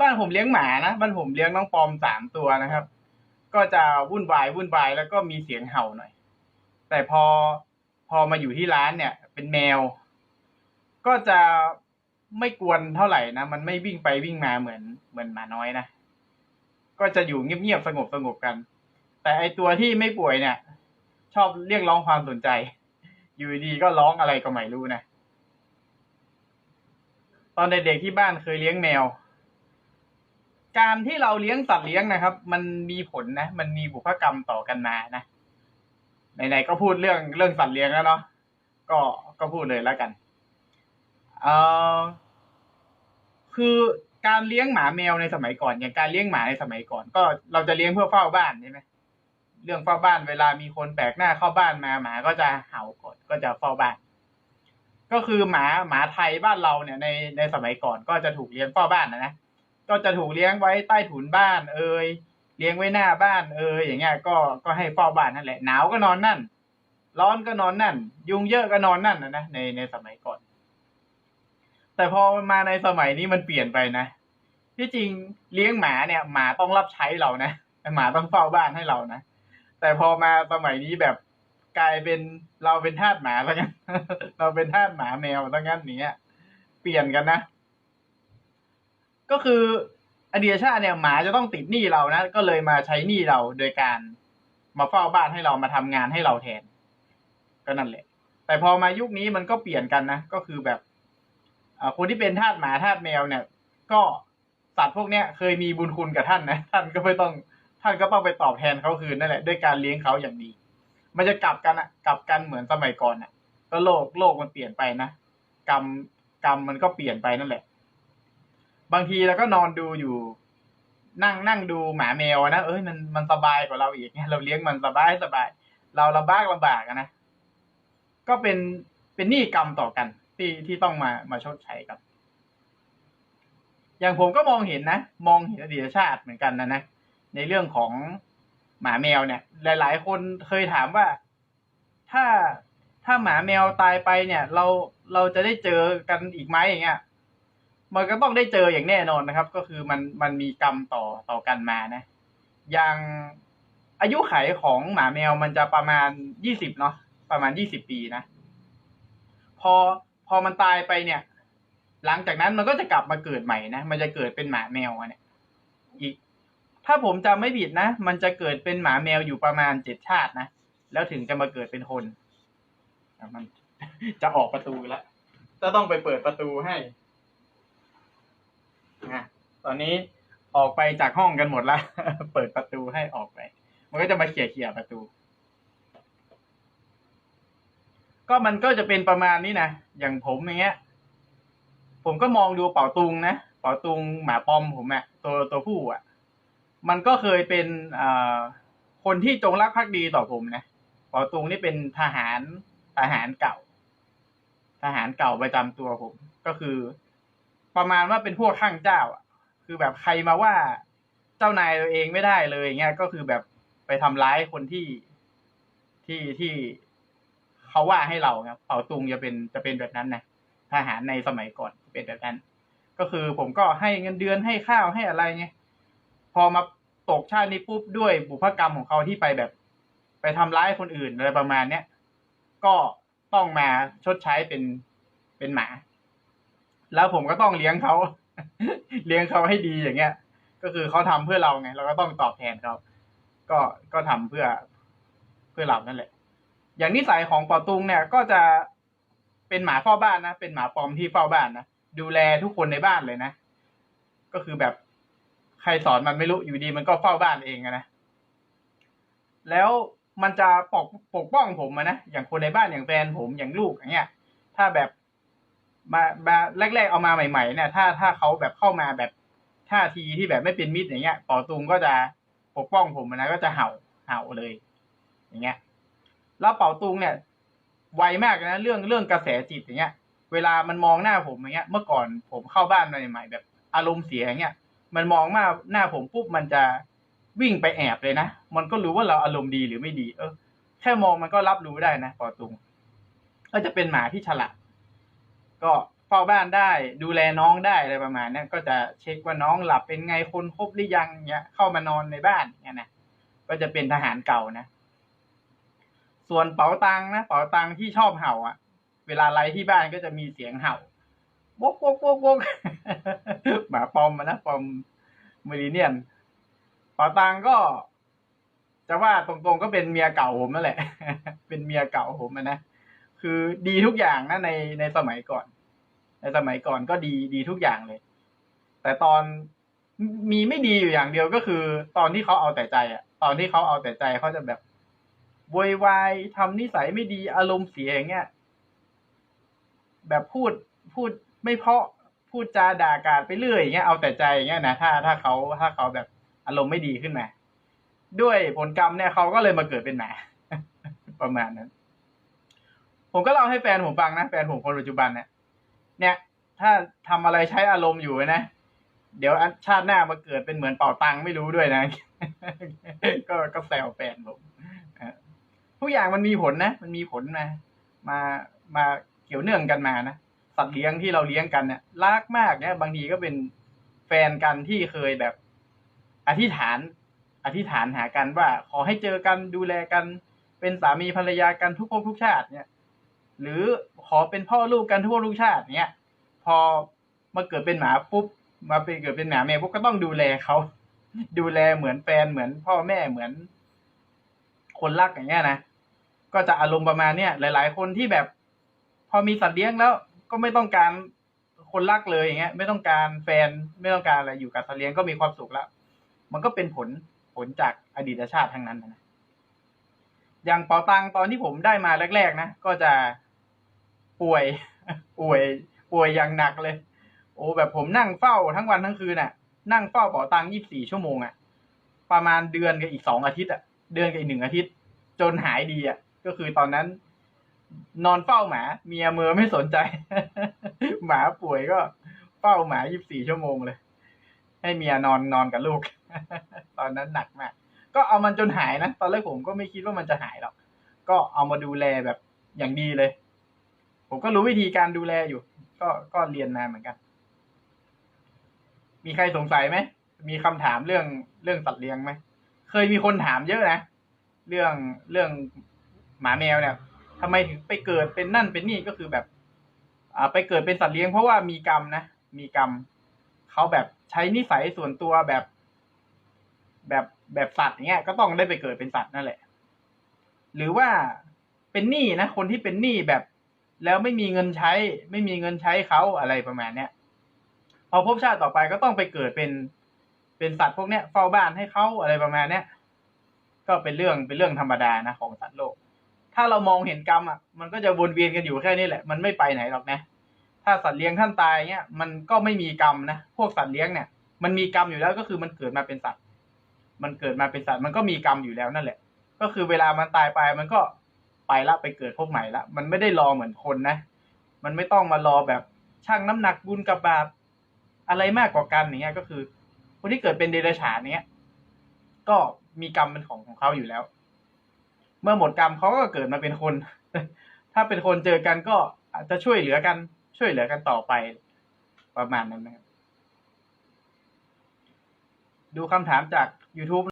บ้านผมเลี้ยงหมานะบ้านผมเลี้ยงน้องปอมสามตัวนะครับ ก็จะวุ่นวายวุ่นวายแล้วก็มีเสียงเห่าหน่อย แต่พอพอมาอยู่ที่ร้านเนี่ย เป็นแมว ก็จะไม่กวนเท่าไหร่นะมันไม่วิ่งไปวิ่งมาเหมือนเหมือนหมาน้อยนะก็จะอยู่เงียบๆสงบสงบๆกัน แต่ไอตัวที่ไม่ป่วยเนี่ย ชอบเรียกร้องความสนใจ อยู่ดีๆก็ร้องอะไรก็ไม่รู้นะตอนเด็กๆที่บ้านเคยเลี้ยงแมว การที่เราเลี้ยงสัตว์เลี้ยงนะครับ มันมีผลนะ มันมีบุพกรรมต่อกันมานะไหนๆก็พูดเรื่องเรื่องสัตว์เลี้ยงแล้วเนาะก็ก็พูดเลยแล้วกันเออคือการเลี้ยงหมาแมวในสมัยก่อน อย่างการเลี้ยงหมาในสมัยก่อน ก็เราจะเลี้ยงเพื่อเฝ้าบ้านใช่ไหมเรื่องเฝ้าบ้านเวลามีคนแปลกหน้าเข้าบ้านมาหมาก็จะเห่าก่อนก็จะเฝ้าบ้าน ก็คือหมาหมาไทยบ้านเราเนี่ยในในสมัยก่อนก็จะถูกเลี้ยงเฝ้าบ้านนะนะ ก็จะถูกเลี้ยงไว้ใต้ถุนบ้าน เอ่ยเลี้ยงไว้หน้าบ้าน เอ่ยอย่างเงี้ยก็ก็ให้เฝ้าบ้านนั่นแหละหนาวก็นอนนั่น ร้อนก็นอนนั่น ยุงเยอะก็นอนนั่นนะนะในในสมัยก่อน แต่พอมาในสมัยนี้มันเปลี่ยนไปนะที่จริงเลี้ยงหมาเนี่ย หมาต้องรับใช้เรานะหมาต้องเฝ้าบ้านให้เรานะแต่พอมาสมัยนี้แบบกลายเป็นเราเป็นทาสหมาแล้วกันเราเป็นทาสหมาแมวแล้วงั้นอย่างเนี้ย เปลี่ยนกันนะ ก็คืออดีตชาเนี่ยหมาจะต้องติดหนี้เรานะ ก็เลยมาใช้หนี้เราโดยการมาเฝ้าบ้านให้เรามาทำงานให้เราแทน ก็นั่นแหละ แต่พอมายุคนี้มันก็เปลี่ยนกันนะ ก็คือแบบคนที่เป็นทาสหมาทาสแมวเนี่ย ก็สัตว์พวกเนี้ยเคยมีบุญคุณกับท่านนะ ท่านก็ไม่ต้องท่านก็ต้องไปตอบแทนเขาคืนนั่นแหละด้วยการเลี้ยงเขาอย่างดี มันจะกลับกันอะกลับกันเหมือนสมัยก่อนอะก็โลกโลกมันเปลี่ยนไปนะกรรมกรรมมันก็เปลี่ยนไปนั่นแหละ บางทีเราก็นอนดูอยู่ นั่งนั่งดูหมาแมวนะเอ้ยมันมันสบายกว่าเราอีกไงเราเลี้ยงมันสบายสบาย เราลำบากลำบากนะก็เป็นเป็นหนี้กรรมต่อกัน ที่ที่ต้องมามาชดใช้กันอย่างผมก็มองเห็นนะ มองเห็นอดีตชาติเหมือนกันนะนะในเรื่องของหมาแมวเนี่ย หลาย ๆ คนเคยถามว่า ถ้าถ้าหมาแมวตายไปเนี่ย เราเราจะได้เจอกันอีกไหมอย่างเงี้ย มันก็ต้องได้เจออย่างแน่นอนนะครับ ก็คือมันมันมีกรรมต่อต่อกันมานะ อย่างอายุไขของหมาแมวมันจะประมาณยี่สิบเนาะประมาณยี่สิบปีนะ พอพอมันตายไปเนี่ย หลังจากนั้นมันก็จะกลับมาเกิดใหม่นะมันจะเกิดเป็นหมาแมวอะเนี่ย อีก ถ้าผมจำไม่ผิดนะมันจะเกิดเป็นหมาแมวอยู่ประมาณเจ็ดชาตินะแล้วถึงจะมาเกิดเป็นคนมันจะออกประตูแล้วจะต้องไปเปิดประตูให้ นะตอนนี้ออกไปจากห้องกันหมดแล้วเปิดประตูให้ออกไป มันก็จะมาเขี่ยเขี่ยประตู ก็มันก็จะเป็นประมาณนี้นะอย่างผมอย่างเงี้ย ผมก็มองดูเป่าตุงนะเป่าตุงหมาปอมผมอะตัวตัวผู้อะมันก็เคยเป็นอคนที่จงรักภักดีต่อผมนะเป่าตุงนี่เป็นทหารทหารเก่า ทหารเก่าประจำตัวผม ก็คือ ประมาณว่าเป็นพวกข้างเจ้าอะ คือแบบใครมาว่าเจ้านายตัวเองไม่ได้เลยเงี้ยก็คือแบบไปทำร้ายคนที่ที่ที่เขาว่าให้เราครับเป่าตุงจะเป็นจะเป็นแบบนั้นนะทหารในสมัยก่อนเป็นแบบนั้น ก็คือผมก็ให้เงินเดือนให้ข้าวให้อะไรไงพอมาตกชาตินี้ปุ๊บด้วยบุพกรรมของเขาที่ไปแบบ ไปทำร้ายคนอื่นอะไรประมาณเนี้ยก็ต้องมาชดใช้เป็นเป็นหมา แล้วผมก็ต้องเลี้ยงเขา เลี้ยงเขาให้ดีอย่างเงี้ย ก็คือเขาทำเพื่อเราไง เราก็ต้องตอบแทนเขา ก็ก็ทำเพื่อเพื่อเรานั่นแหละ อย่างนิสัยของปอตุงเนี่ย ก็จะเป็นหมาเฝ้าบ้านนะ เป็นหมาปอมที่เฝ้าบ้านนะ ดูแลทุกคนในบ้านเลยนะ ก็คือแบบใครสอนมันไม่รู้ อยู่ดีมันก็เฝ้าบ้านเองนะ แล้วมันจะปกปกป้องผมนะ อย่างคนในบ้านอย่างแฟนผมอย่างลูกอย่างเงี้ย ถ้าแบบ มาแรกๆเอามาใหม่ๆเนี่ยถ้าถ้าเขาแบบเข้ามาแบบท่าทีที่แบบไม่เป็นมิตรอย่างเงี้ยปอตุงก็จะปกป้องผมนะก็จะเห่าเห่าเลย อย่างเงี้ย แล้วเป่าตุงเนี่ย ไวมากนะเรื่องเรื่องกระแสจิตอย่างเงี้ย เวลามันมองหน้าผมอย่างเงี้ย เมื่อก่อนผมเข้าบ้านใหม่ๆแบบ อารมณ์เสียอย่างเงี้ยมันมองมาหน้าผมปุ๊บมันจะวิ่งไปแอบเลยนะมันก็รู้ว่าเราอารมณ์ดีหรือไม่ดี เออ แค่มองมันก็รับรู้ได้นะปอตุง ก็จะเป็นหมาที่ฉลาด ก็เฝ้าบ้านได้ ดูแลน้องได้อะไรประมาณนี้ก็จะเช็คว่าน้องหลับเป็นไงคนครบหรือยังเนี้ยเข้ามานอนในบ้านเนี้ยนะก็จะเป็นทหารเก่านะ ส่วนเป๋าตังนะเป๋าตังที่ชอบเห่าอะ เวลาไล่ที่บ้านก็จะมีเสียงเห่าบกบกบกบกหมาปอมมานะปอมเมริเนียนเป๋าตังก็จะว่าตรงๆก็เป็นเมียเก่าผมนั่นแหละ เป็นเมียเก่าผมนะ คือดีทุกอย่างนะในในสมัยก่อน ในสมัยก่อนก็ดีดีทุกอย่างเลย แต่ตอนมีไม่ดีอยู่อย่างเดียวก็คือ ตอนที่เขาเอาแต่ใจอะตอนที่เขาเอาแต่ใจเขาจะแบบโวยวายทำนิสัยไม่ดีอารมณ์เสียอย่างเงี้ยแบบพูดพูดไม่เพาะพูดจาด่ากาดไปเรื่อยอย่างเงี้ยเอาแต่ใจอย่างเงี้ยนะถ้าถ้าเขาถ้าเขาแบบอารมณ์ไม่ดีขึ้นมา ด้วยผลกรรมเนี่ยเขาก็เลยมาเกิดเป็นหมาประมาณนั้น ผมก็เล่าให้แฟนผมฟังนะแฟนผมคนปัจจุบันเนี่ยเนี่ย ถ้าทำอะไรใช้อารมณ์อยู่นะเดี๋ยวชาติหน้ามาเกิดเป็นเหมือนเป่าตังไม่รู้ด้วยนะ ก็ก็แซวแฟนผมทุกอย่างมันมีผลนะ มันมีผลมา มามาเกี่ยวเนื่องกันมานะสัตว์เลี้ยงที่เราเลี้ยงกันเนี่ยรักมากเนี่ยบางทีก็เป็นแฟนกันที่เคยแบบ อธิษฐาน อธิษฐานหากันว่า ขอให้เจอกันดูแลกัน เป็นสามีภรรยากันทุกภพทุกชาติเนี่ย หรือขอเป็นพ่อลูกกันทุกภพทุกชาติเนี่ยพอมาเกิดเป็นหมาปุ๊บมาเป็นเกิดเป็นหมาแมวปุ๊บก็ต้องดูแลเขาดูแลเหมือนแฟนเหมือนพ่อแม่เหมือน คนรักอย่างเงี้ยนะก็จะอารมณ์ประมาณเนี้ยหลาย ๆ คนที่แบบ พอมีสัตว์เลี้ยงแล้ว ก็ไม่ต้องการคนรักเลยอย่างเงี้ย ไม่ต้องการแฟนไม่ต้องการอะไรอยู่กับสัตว์เลี้ยงก็มีความสุขแล้วมันก็เป็นผลผลจากอดีตชาติทั้งนั้นนะอย่างเป๋าตังตอนที่ผมได้มาแรก ๆ นะก็จะ ป่วย ป่วย ป่วยอย่างหนักเลย โอ้แบบผมนั่งเฝ้าทั้งวันทั้งคืนน่ะ นั่งเฝ้าเป๋าตังยี่สิบสี่ชั่วโมงอะ ประมาณเดือนกับอีกสองอาทิตย์อะ เดือนกับอีกหนึ่งอาทิตย์ จนหายดีอะ ก็คือตอนนั้น นอนเฝ้าหมา เมียเมือไม่สนใจ หมาป่วยก็เฝ้าหมายี่สิบสี่ชั่วโมงเลย ให้เมียนอนนอนกับลูก ตอนนั้นหนักมาก ก็เอามันจนหายนะ ตอนแรกผมก็ไม่คิดว่ามันจะหายหรอก ก็เอามาดูแลแบบอย่างดีเลย ผมก็รู้วิธีการดูแลอยู่ ก็ก็เรียนมาเหมือนกัน มีใครสงสัยไหม มีคำถามเรื่องเรื่องสัตว์เลี้ยงไหม เคยมีคนถามเยอะนะ เรื่องเรื่องหมาแมวเนี่ยทำไมถึงไปเกิดเป็นนั่นเป็นนี่ก็คือแบบ อ่า ไปเกิดเป็นสัตว์เลี้ยงเพราะว่ามีกรรมนะ มีกรรมเขาแบบใช้นิสัยส่วนตัวแบบ แบบแบบสัตว์อย่างเงี้ย ก็ต้องได้ไปเกิดเป็นสัตว์นั่นแหละ หรือว่าเป็นหนี้นะ คนที่เป็นหนี้แบบ แล้วไม่มีเงินใช้ ไม่มีเงินใช้เขาอะไรประมาณเนี้ยพอภพชาติต่อไปก็ต้องไปเกิดเป็น เป็นสัตว์พวกเนี้ยเฝ้าบ้านให้เขาอะไรประมาณเนี้ยก็เป็นเรื่องเป็นเรื่องธรรมดานะของสัตว์โลก ถ้าเรามองเห็นกรรมอะมันก็จะวนเวียนกันอยู่แค่นี้แหละ มันไม่ไปไหนหรอกนะ ถ้าสัตว์เลี้ยงท่านตายเงี้ยมันก็ไม่มีกรรมนะพวกสัตว์เลี้ยงเนี่ยมันมีกรรมอยู่แล้วก็คือมันเกิดมาเป็นสัตว์ มันเกิดมาเป็นสัตว์มันก็มีกรรมอยู่แล้วนั่นแหละ ก็คือเวลามันตายไปมันก็ ไปละไปเกิดพบใหม่ละมันไม่ได้รอเหมือนคนนะ มันไม่ต้องมารอแบบชั่งน้ำหนักบุญกับบาปอะไรมากกว่ากันอย่างเงี้ยก็คือ คนที่เกิดเป็นเดรัจฉานเนี้ยก็มีกรรมเป็นของของเขาอยู่แล้ว เมื่อหมดกรรมเขาก็เกิดมาเป็นคน ถ้าเป็นคนเจอกันก็อาจจะช่วยเหลือกัน ช่วยเหลือกันต่อไปประมาณนั้นนะครับดูคำถามจาก YouTube